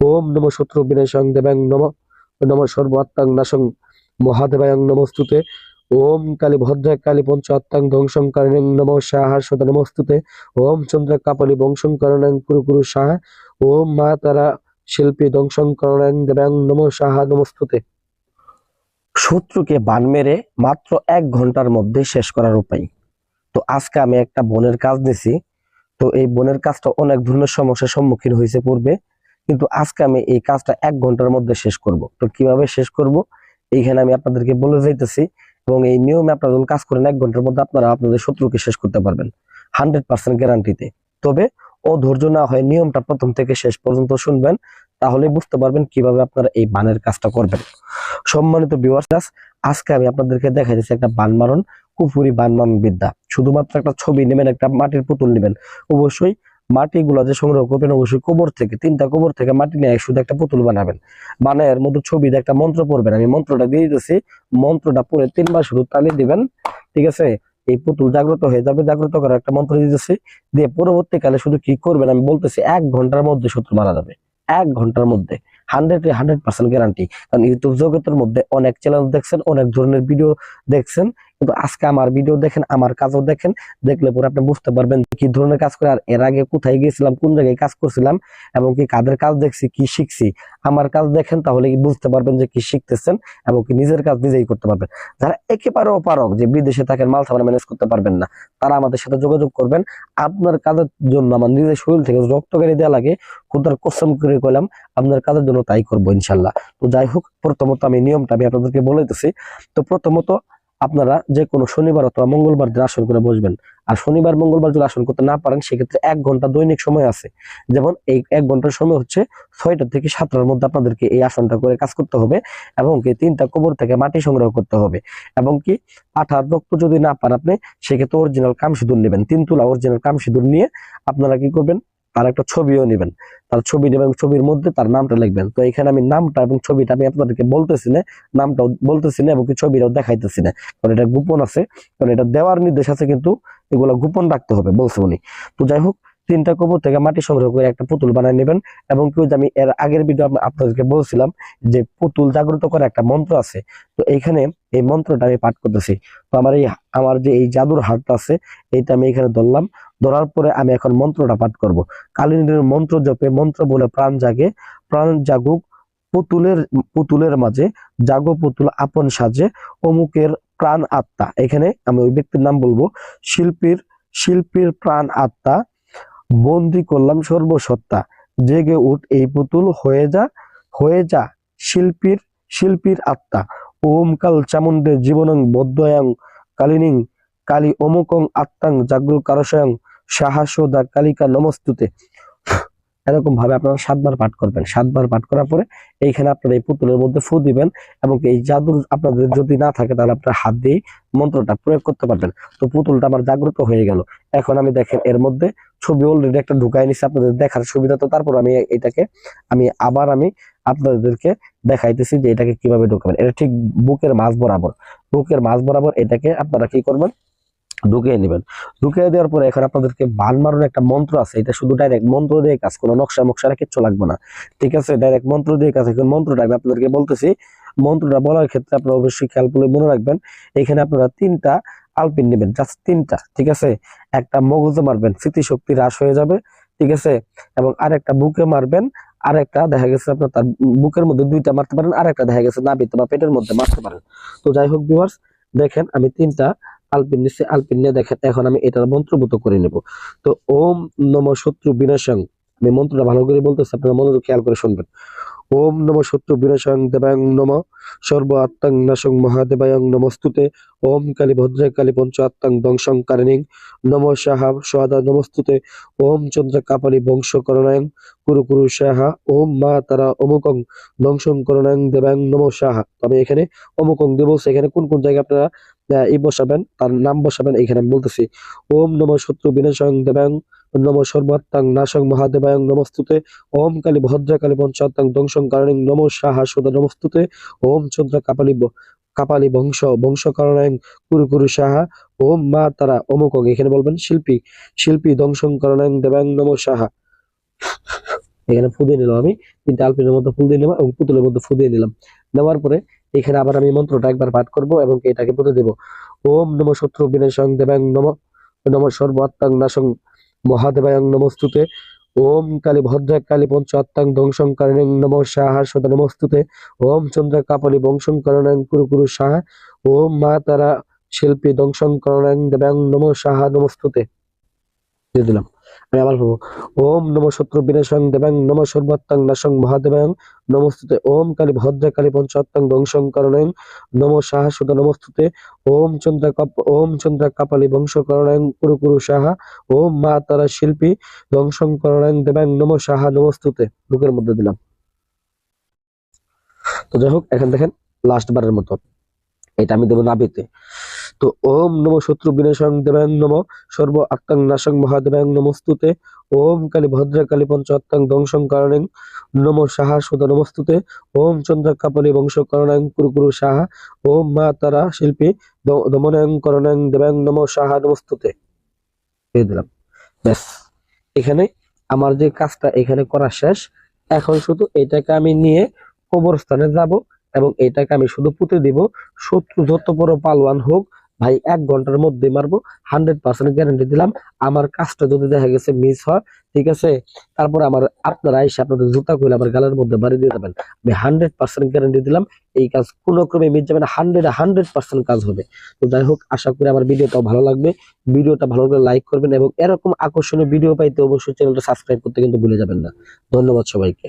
ওম নম শত্রু বিনাশং দেবাং নম নম সর্বাত্মাং নাশং মহাদেবায়ং নমস্তুতে। ওম কালী ভদ্রা কালী পঞ্চ আত্মাং ধ্বংসং কারণং নম সাহা সদা নমস্তুতে। ওম চন্দ্র কাপালি বংশং কারণং কুরু কুরু সাহা। ওম মা তারা শিল্পী ধ্বংসং কারণং দেবাং নম সাহা নমস্তুতে। শত্রুকে বান মেরে মাত্র এক ঘণ্টার মধ্যে শেষ করার উপায়। তো আজকে আমি একটা বনের কাজ দিছি। তো এই বনের কাজটা অনেক ধরনের সমস্যার সম্মুখীন হয়েছে পূর্বে। কিন্তু আজকে আমি এই কাজটা এক ঘণ্টার মধ্যে শেষ করব। তো কীভাবে শেষ করব? এইখানে আমি আপনাদেরকে বলে যাইতেছি এবং এই নিয়মে আপনারা যখন কাজ করেন এক ঘণ্টার মধ্যে আপনারা আপনাদের শত্রুকে শেষ করতে পারবেন হান্ড্রেড পার্সেন্ট গ্যারান্টিতে। তবে ও ধৈর্য না হয় নিয়মটা প্রথম থেকে শেষ পর্যন্ত শুনবেন তাহলে বুঝতে পারবেন কীভাবে আপনারা এই বানের কাজটা করবেন। সম্মানিত ভিউয়ার্স আজকে আমি আপনাদেরকে দেখাই দিচ্ছি একটা বান মারণ, কুফুরি বান মারণ বিদ্যা শুধুমাত্র একটা ছবি নেবেন, একটা মাটির পুতুল নেবেন। অবশ্যই মাটিগুলো যে সংগ্রহ করবেন, অবশ্যই কবর থেকে, তিনটা কবর থেকে মাটি নিয়ে শুধু একটা পুতুল বানাবেন। বানায় এর মধ্যে ছবি একটা মন্ত্র পড়বেন। আমি মন্ত্রটা দিয়ে দিতেছি। মন্ত্রটা পড়ে তিনবার শুধু তালি দিবেন। ঠিক আছে? এই পুতুল জাগ্রত হয়ে যাবে। জাগ্রত করার একটা মন্ত্র দিতেছি। দিয়ে পরবর্তীকালে শুধু কি করবেন, আমি বলতেছি এক ঘণ্টার মধ্যে শত্রু মারা যাবে। এক ঘণ্টার মধ্যে। হান্ড্রেড হান্ড্রেড পার্সেন্ট গ্যারান্টি কারণ ইউটিউব জগতের মধ্যে অনেক চ্যানেল দেখছেন, অনেক ধরনের ভিডিও দেখছেন। কিন্তু আজকে আমার ভিডিও দেখেন, আমার কাজও দেখেন, দেখলে পরে আপনি বুঝতে পারবেন কি ধরনের কাজ করে আর এর আগে কোথায় গিয়েছিলাম কোন জায়গায় কাজ করছিলাম, এবং কি কাদের কাজ দেখছি, কি শিখছি। আমার কাজ দেখেন, তাহলে কি বুঝতে পারবেন যে কি শিখতেছেন এবং কি নিজের কাজ নিজেই করতে পারবেন। যারা একেবারে অপারক যে বিদেশে থাকেন, মাল সামান ম্যানেজ করতে পারবেন না, তারা আমাদের সাথে যোগাযোগ করবেন। আপনার কাজের জন্য আমার নিজের শরীর থেকে রক্ত গাড়ি দেওয়া লাগে, খুদার কসম করে কইলাম, আপনার কাজের জন্য তাই করব ইনশাল্লাহ। তো যাই হোক, প্রথমত আমি নিয়মটা আমি আপনাদেরকে বলে দিতেছি তো প্রথমত আপনারা যে কোনো শনিবার অথবা মঙ্গলবার দিন আসন করে বসবেন। আর শনিবার, মঙ্গলবার যদি আসন করতে না পারেন, সেক্ষেত্রে এক ঘণ্টা দৈনিক সময় আছে। যেমন এই এক ঘণ্টার সময় হচ্ছে ছয়টা থেকে সাতটার মধ্যে আপনাদেরকে এই আসনটা করে কাজ করতে হবে এবং কি তিনটা কবর থেকে মাটি সংগ্রহ করতে হবে। এবং কি আঠার রক্ত যদি না পান আপনি, সেক্ষেত্রে অরিজিনাল কাম সিঁদুর নেবেন। তিন তুলা অরিজিনাল কাম সিঁদুর নিয়ে আপনারা কি করবেন? তার একটা ছবিও নেবেন। তার ছবি নেবেন, ছবির মধ্যে তার নামটা লিখবেন। তো এখানে আমি নামটা এবং ছবিটা আমি আপনাদেরকে বলতেছি না, নামটাও বলতেছি না এবং ছবিটাও দেখাইতেছি না। কারণ এটা গোপন আছে, কারণ এটা দেওয়ার নির্দেশ আছে কিন্তু এগুলো গোপন রাখতে হবে, বলছে উনি। তো যাই হোক তিনটা কবর থেকে মাটি সংগ্রহ করে একটা পুতুল বানায় নেবেন। এবং কি আমি এর আগের ভিডিও আপনাদেরকে বলছিলাম যে পুতুল জাগ্রত করে একটা মন্ত্র আছে। তো এইখানে এই মন্ত্রটা আমি পাঠ করতেছি। তো আমার এই আমার যে এই জাদুর হাতটা আছে, এইটা আমি এখানে ধরলাম। ধরার পরে আমি এখন মন্ত্রটা পাঠ করব। কালিনীর মন্ত্র জপে মন্ত্র বলে প্রাণ জাগে। প্রাণ জাগুক পুতুলের পুতুলের মাঝে। জাগো পুতুল আপন সাজে। অমুকের প্রাণ আত্মা। এখানে আমি ওই ব্যক্তির নাম বলব। শিল্পীর শিল্পীর প্রাণ আত্মা। বন্দি করলাম সর্বসত্তা। জেগে উঠ এই পুতুল, হয়ে যা হয়ে যা শিল্পীর শিল্পীর আত্মা। ওম কাল চামুণ্ডে জীবনং বদ্ধয়াং কালিনিং কালী অমুকং আত্মাং জাগ্র কারসয়ং সাহাসদা কালিকা নমস্তুতে। এরকম ভাবে আপনারা সাতবার পাঠ করবেন। সাতবার পাঠ করার পরে এইখানে আপনারা এই পুতুলের মধ্যে ফু দিবেন এবং এই জাদুর আপনাদের যদি না থাকে তাহলে আপনারা হাত দিয়ে মন্ত্রটা প্রয়োগ করতে পারবেন। তো পুতুলটা আমার জাগ্রত হয়ে গেল। এখন আমি দেখেন এর মধ্যে ছবি অলরেডি একটা ঢুকাই নিছি, আপনাদের দেখার সুবিধা তো, তারপর আমি এটাকে, আমি আবার আমি আপনাদেরকে দেখাইতেছি যে এটাকে কীভাবে ঢুকাবেন। এটা ঠিক বুকের মাঝ বরাবর। বুকের মাঝ বরাবর এটাকে আপনারা কি করবেন? ঢুকিয়ে নেবেন। ঢুকিয়ে দেওয়ার পরে এখন আপনাদেরকে বান মারুন একটা মন্ত্র আছে, এটা শুধু ডাইরেক্ট মন্ত্র দিয়ে কাজ, কোনো নকশা মকশারা কিচ্ছু লাগবে না। ঠিক আছে? ডাইরেক্ট মন্ত্র দিয়ে কাজ, এখন মন্ত্রটা আমি আপনাদেরকে বলতেছি। মন্ত্রটা বলার ক্ষেত্রে আপনারা অবশ্যই খেয়াল করে মনে রাখবেন, এখানে আপনারা তিনটা আলপিন নেবেন জাস্ট তিনটা, ঠিক আছে? একটা মগজে মারবেন, স্মৃতিশক্তি হ্রাস হয়ে যাবে, ঠিক আছে? এবং আরেকটা বুকে মারবেন, আরেকটা দেখা গেছে আপনার তার বুকের মধ্যে দুইটা মারতে পারেন, আরেকটা দেখা গেছে নাবিতে বা পেটের মধ্যে মারতে পারেন। তো যাই হোক ভিউয়ার্স দেখেন আমি তিনটা আলপিন নিচ্ছে আলপিন নিয়ে দেখেন, এখন আমি এটার মন্ত্রভূত করে নেব। তো ওম নম শত্রু বিনাশং, আমি মন্ত্রটা ভালো করে বলতেছি, আপনারা মনোযোগ খেয়াল করে শুনবেন। ওম নম শত্রু বিনাশং দেবায়ং নম সর্ব আত্মাং নাশং মহাদেবায়ং নমস্তুতে। ওম কালী ভদ্রে কালী পঞ্চ আত্মাং দংশং কারিণীং নম সাহা সদা নমস্তুতে। ওম চন্দ্র কাপালি বংশ করণায়ং কুরু কুরু সাহা। ওম মা তারা অমুকং দংশং করণায়ং দেবায়ং নম সাহা। তবে এখানে অমুকং দেব, সেখানে কোন কোন জায়গায় আপনারা ই বসাবেন, তার নাম বসাবেন এখানে আমি বলতেছি। ওম নম শত্রু বিনাশং দেবায়ং নম সর্বাত্মাং নাশং মহাদেবায়ং নমস্তুতে। ওম কালী ভদ্রা কালী পঞ্চাত্মাং দংশং কারণিং নম সাহা সদা নমস্তুতে। ওম চন্দ্র কাপালি ব- কাপালি বংশ বংশ কারণায়ং কুরু কুরু সাহা। ওম মা তারা অমুকং এখানে বলবেন শিল্পী শিল্পী দংশং কারণায়ং দেবায়ং নম সাহা। এখানে ফু দিয়ে নিলাম আমি। তিনটা আলপিনের মধ্যে ফুল দিয়ে নিলাম এবং পুতুলের মধ্যে ফুদিয়ে নিলাম। নেওয়ার পরে এখানে আবার আমি মন্ত্রটা একবার পাঠ করব এবং এটাকে পুঁতে দেব। ওম নম শত্রু বিনাশং দেবাং নম নম সর্ব আত্মাং নাশং মহাদেবায়ং নমস্তুতে। ওম কালী ভদ্রা কালী পঞ্চ আত্মাং ধ্বংসং কারণেং নম সাহা সদা নমস্তুতে। ওম চন্দ্র কাপালি বংশং করণাং কুরু কুরু সাহা। ওম মা তারা শিল্পী ধ্বংসং করণাং দেবাং নম সাহা নমস্তুতে। দিয়ে দিলাম। আমি আবার বলব, ওম নম শত্রু বিনাশং দেবাং নম সর্বাত্মাং নাশং মহাদেবাং নমস্তুতে, ওম কালী ভদ্রা কালী পঞ্চ আত্মাং ধ্বংসং করণাং নম সাহা সদা নমস্তুতে, ওম চন্দ্র ওম চন্দ্র কাপালি বংশ করণাং কুরু কুরু সাহা ওম মা তারা শিল্পী ধ্বংসং করণাং দেবাং নম সাহা নমস্তুতে, বুকের মধ্যে দিলাম। তো যাই হোক, এখন দেখেন লাস্ট বারের মতো, এটা আমি দেবো নাবিতে। তো ওম নম শত্রু বিনাশং দেবাং নম, সর্ব আত্মাং নাশং মহাদেবাং নমস্তুতে। ওম কালী ভদ্রা কালী পঞ্চ আত্মাং ধ্বংসং করণেং নম সাহা সুদা নমস্তুতে। ওম চন্দ্র কাপালি বংশ করণাং কুরু কুরু সাহা। ওম মা তারা শিল্পী দমনাং করণাং দেবাং নম সাহা নমস্তুতে। দিয়ে দিলাম। ব্যাস। এখানে আমার যে কাজটা এখানে করা শেষ। এখন শুধু এটাকে আমি নিয়ে কবরস্থানে যাব। এবং এটাকে আমি শুধু পুঁতে দিব। শত্রু যত বড় পালোয়ান হোক, ভাই, এক ঘণ্টার মধ্যে মারবো। হান্ড্রেড পার্সেন্ট গ্যারান্টি দিলাম। আমার কাজটা যদি দেখা গেছে মিস হয়, ঠিক আছে? তারপর আমার আপনারা এসে আপনাদের জুতা খুলে আমার গালের মধ্যে বাড়ি দিয়ে দেবেন। আমি হান্ড্রেড পার্সেন্ট গ্যারান্টি দিলাম। এই কাজ কোনো ক্রমে মিস যাবে না। হান্ড্রেড হান্ড্রেড পার্সেন্ট কাজ হবে। তো যাই হোক, আশা করি আমার ভিডিওটাও ভালো লাগবে। ভিডিওটা ভালো করে লাইক করবেন এবং এরকম আকর্ষণীয় ভিডিও পাইতে অবশ্যই চ্যানেলটা সাবস্ক্রাইব করতে কিন্তু ভুলে যাবেন না। ধন্যবাদ সবাইকে।